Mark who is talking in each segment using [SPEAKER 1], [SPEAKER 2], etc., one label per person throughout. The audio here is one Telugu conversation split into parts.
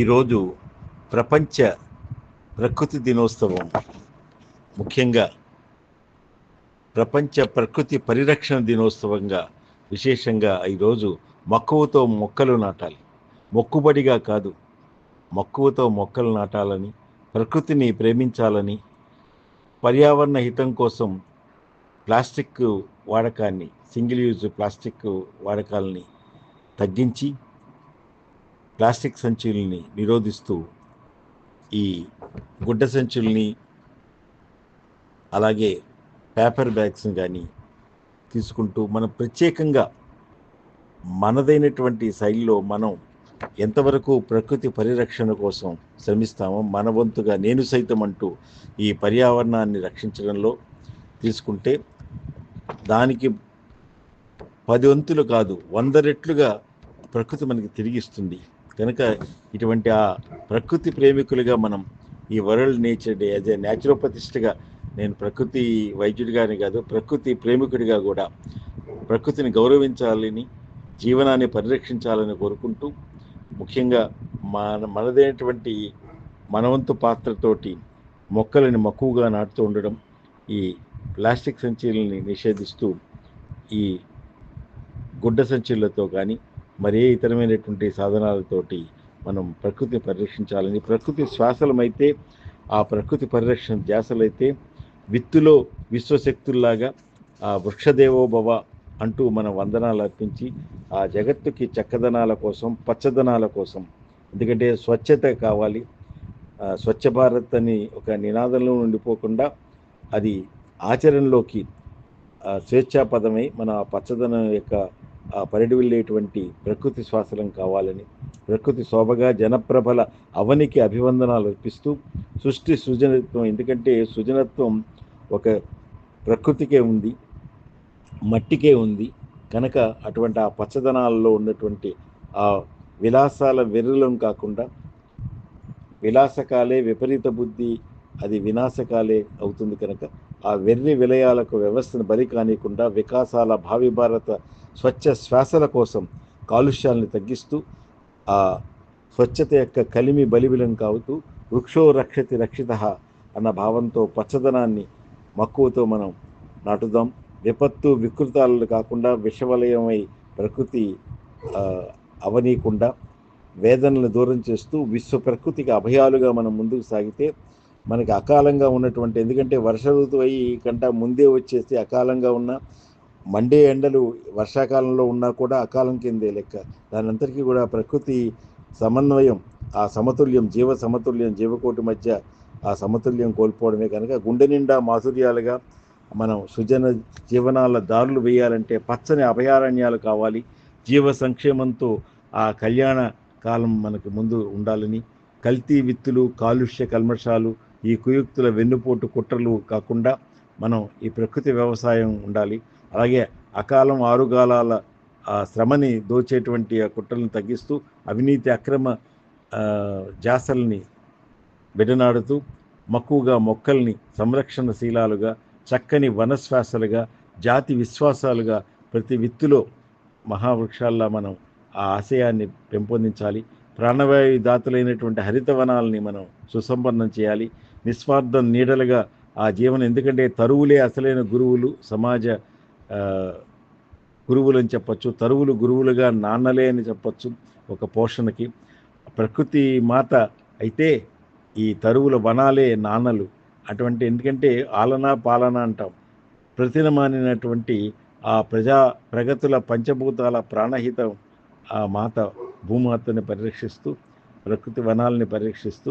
[SPEAKER 1] ఈరోజు ప్రపంచ ప్రకృతి దినోత్సవం. ముఖ్యంగా ప్రపంచ ప్రకృతి పరిరక్షణ దినోత్సవంగా విశేషంగా ఈరోజు మక్కువతో మొక్కలు నాటాలి. మొక్కుబడిగా కాదు మక్కువతో మొక్కలు నాటాలని ప్రకృతిని ప్రేమించాలని పర్యావరణ హితం కోసం ప్లాస్టిక్ వాడకాన్ని సింగిల్ యూజ్ ప్లాస్టిక్ వాడకాలని తగ్గించి ప్లాస్టిక్ సంచుల్ని నిరోధిస్తూ ఈ గుడ్డ సంచుల్ని అలాగే పేపర్ బ్యాగ్స్ని కానీ తీసుకుంటూ మనం ప్రత్యేకంగా మనదైనటువంటి శైలిలో మనం ఎంతవరకు ప్రకృతి పరిరక్షణ కోసం శ్రమిస్తామో మన వంతుగా నేను సైతం అంటూ ఈ పర్యావరణాన్ని రక్షించడంలో తీసుకుంటే దానికి పది వంతులు కాదు వంద రెట్లుగా ప్రకృతి మనకి తిరిగిస్తుంది కనుక ఇటువంటి ఆ ప్రకృతి ప్రేమికులుగా మనం ఈ world nature day as a న్యాచురోపతిస్ట్గా నేను ప్రకృతి వైద్యుడిగానే కాదు ప్రకృతి ప్రేమికుడిగా కూడా ప్రకృతిని గౌరవించాలని జీవనాన్ని పరిరక్షించాలని కోరుకుంటూ ముఖ్యంగా మన మనదైనటువంటి మనవంతు పాత్రతోటి మొక్కలని మక్కువగా నాటుతూ ఉండడం ఈ ప్లాస్టిక్ సంచీలని నిషేధిస్తూ ఈ గుడ్డ సంచులతో కానీ మరి ఇతరమైనటువంటి సాధనాలతోటి మనం ప్రకృతిని పరిరక్షించాలని ప్రకృతి శ్వాసలమైతే ఆ ప్రకృతి పరిరక్షణ ధ్యాసలైతే విత్తులో విశ్వశక్తుల్లాగా ఆ వృక్షదేవోభవ అంటూ మన వందనాలు అర్పించి ఆ జగత్తుకి చక్కదనాల కోసం పచ్చదనాల కోసం ఎందుకంటే స్వచ్ఛత కావాలి. స్వచ్ఛ భారత్ అని ఒక నినాదంలో ఉండిపోకుండా అది ఆచరణలోకి స్వేచ్ఛాపదమై మన ఆ పచ్చదనం యొక్క ఆ పరిడి వెళ్ళేటువంటి ప్రకృతి శ్వాసలం కావాలని ప్రకృతి శోభగా జనప్రభల అవనికి అభివందనాలు అర్పిస్తూ సృష్టి సృజనత్వం ఎందుకంటే సృజనత్వం ఒక ప్రకృతికే ఉంది మట్టికే ఉంది కనుక అటువంటి ఆ పచ్చదనాలలో ఉన్నటువంటి ఆ విలాసాల వెర్రలం కాకుండా విలాసకాలే విపరీత బుద్ధి అది వినాశకాలే అవుతుంది కనుక ఆ వెర్రి విలయాలకు వ్యవస్థను బలి కానీయకుండా వికాసాల భావి భారత స్వచ్ఛ శ్వాసల కోసం కాలుష్యాలను తగ్గిస్తూ ఆ స్వచ్ఛత యొక్క కలిమి బలిబిలం కావుతూ వృక్షో రక్షతి రక్షిత అన్న భావంతో పచ్చదనాన్ని మక్కువతో మనం నాటుదాం. విపత్తు వికృతాలు కాకుండా విషవలయమై ప్రకృతి అవనీయకుండా వేదనలు దూరం చేస్తూ విశ్వ ప్రకృతికి అభయాలుగా మనం ముందుకు సాగితే మనకి అకాలంగా ఉన్నటువంటి ఎందుకంటే వర్ష ఋతువు అయ్యి కంట ముందే వచ్చేసి అకాలంగా ఉన్న మండే ఎండలు వర్షాకాలంలో ఉన్నా కూడా అకాలం కిందే లెక్క. దానంతటికీ కూడా ప్రకృతి సమన్వయం ఆ సమతుల్యం జీవ సమతుల్యం జీవకోటి మధ్య ఆ సమతుల్యం కోల్పోవడమే కనుక గుండె నిండా మాధుర్యాలుగా మనం సుజన జీవనాల దారులు వేయాలంటే పచ్చని అభయారణ్యాలు కావాలి. జీవ సంక్షేమంతో ఆ కళ్యాణ కాలం మనకు ముందు ఉండాలని. కల్తీ విత్తులు కాలుష్య కల్మషాలు ఈ కుయుక్తుల వెన్నుపోటు కుట్రలు కాకుండా మనం ఈ ప్రకృతి వ్యవసాయం ఉండాలి. అలాగే అకాలం ఆరుగాలాల ఆ శ్రమని దోచేటువంటి ఆ కుట్రలను తగ్గిస్తూ అవినీతి అక్రమ జాసల్ని బిడనాడుతూ మక్కువగా మొక్కల్ని సంరక్షణశీలాలుగా చక్కని వనశ్వాసలుగా జాతి విశ్వాసాలుగా ప్రతి విత్తులో మహావృక్షాల్లా మనం ఆ ఆశయాన్ని పెంపొందించాలి. ప్రాణవాయు దాతలైనటువంటి హరితవనాలని మనం సుసంపన్నం చేయాలి. నిస్వార్థం నీడలుగా ఆ జీవనం. ఎందుకంటే తరువులే అసలైన గురువులు సమాజ గురువులు అని చెప్పచ్చు తరువులు గురువులుగా నాన్నలే అని చెప్పచ్చు ఒక పోషణకి. ప్రకృతి మాత అయితే ఈ తరువుల వనాలే నాన్నలు. అటువంటి ఎందుకంటే ఆలన పాలన అంటాం. ప్రతినమానినటువంటి ఆ ప్రజా ప్రగతుల పంచభూతాల ప్రాణహితం ఆ మాత భూమాతని పరిరక్షిస్తూ ప్రకృతి వనాలని పరిరక్షిస్తూ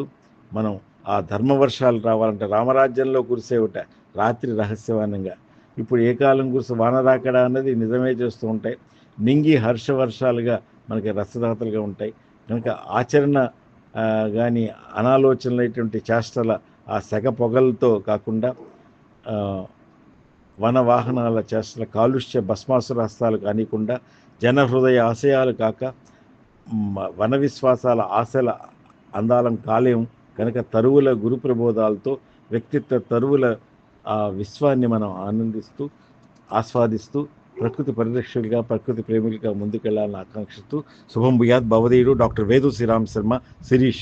[SPEAKER 1] మనం ఆ ధర్మవర్షాలు రావాలంటే రామరాజ్యంలో కురిసేవిట రాత్రి రహస్యవానంగా ఇప్పుడు ఏ కాలం కురిసే వాన రాకడా అన్నది నిజమే చేస్తూ ఉంటాయి. నింగి హర్షవర్షాలుగా మనకి రసదాతలుగా ఉంటాయి. కనుక ఆచరణ కానీ అనాలోచనలైనటువంటి చేష్టల ఆ సెగ పొగలతో కాకుండా వన వాహనాల చేష్టల కాలుష్య భస్మాసుర హస్తాలు కానికుండా జన హృదయ ఆశయాలు కాక వన విశ్వాసాల ఆశల అందాలం కాలేం కనుక తరువుల గురు ప్రబోధాలతో వ్యక్తిత్వ తరువుల ఆ విశ్వాన్ని మనం ఆనందిస్తూ ఆస్వాదిస్తూ ప్రకృతి పరిరక్షకులుగా ప్రకృతి ప్రేమికులుగా ముందుకెళ్ళాలని ఆకాంక్షిస్తూ శుభం భూయాత్ భవదీయుడు డాక్టర్ వేదు శ్రీరామ్ శర్మ శిరీష్.